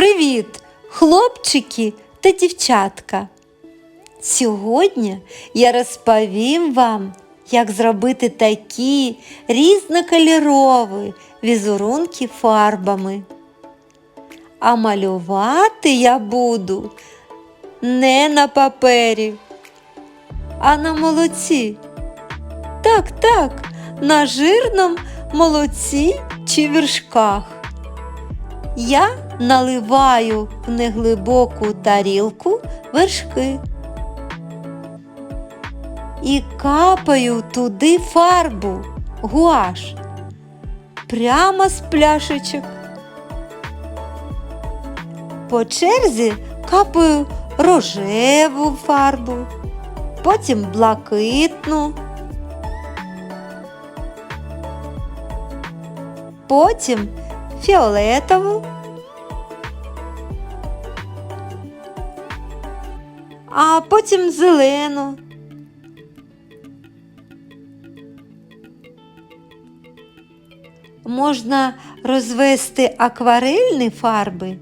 Привіт, хлопчики та дівчатка! Сьогодні я розповім вам, як зробити такі різнокольорові візерунки фарбами. А малювати я буду не на папері, а на молоці. Так, так, на жирному молоці чи вершках. Я наливаю в неглибоку тарілку вершки. І капаю туди фарбу, гуаш, прямо з пляшечок. По черзі капаю рожеву фарбу, потім блакитну, потім фіолетову, а потім зелену. Можна розвести акварельні фарби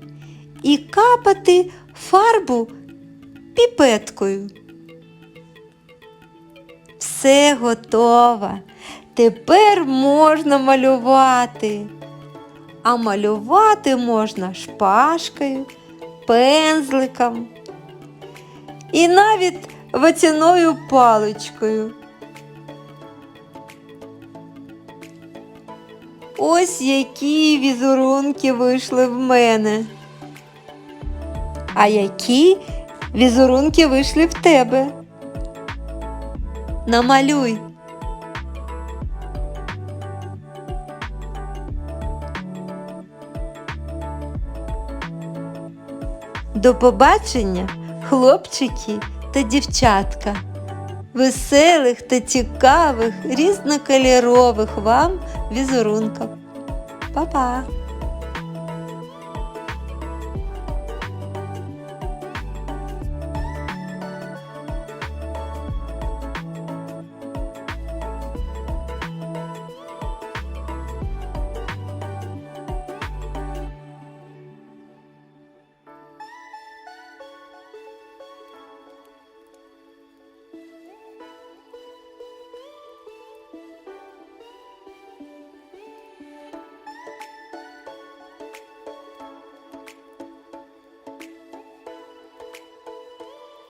і капати фарбу піпеткою. Все готово. Тепер можна малювати. А малювати можна шпажкою, пензликом і навіть ватяною паличкою. Ось які візерунки вийшли в мене. А які візерунки вийшли в тебе? Намалюй. До побачення, хлопчики та дівчатка. Веселих та цікавих різнокольорових вам візерунків. Па-па!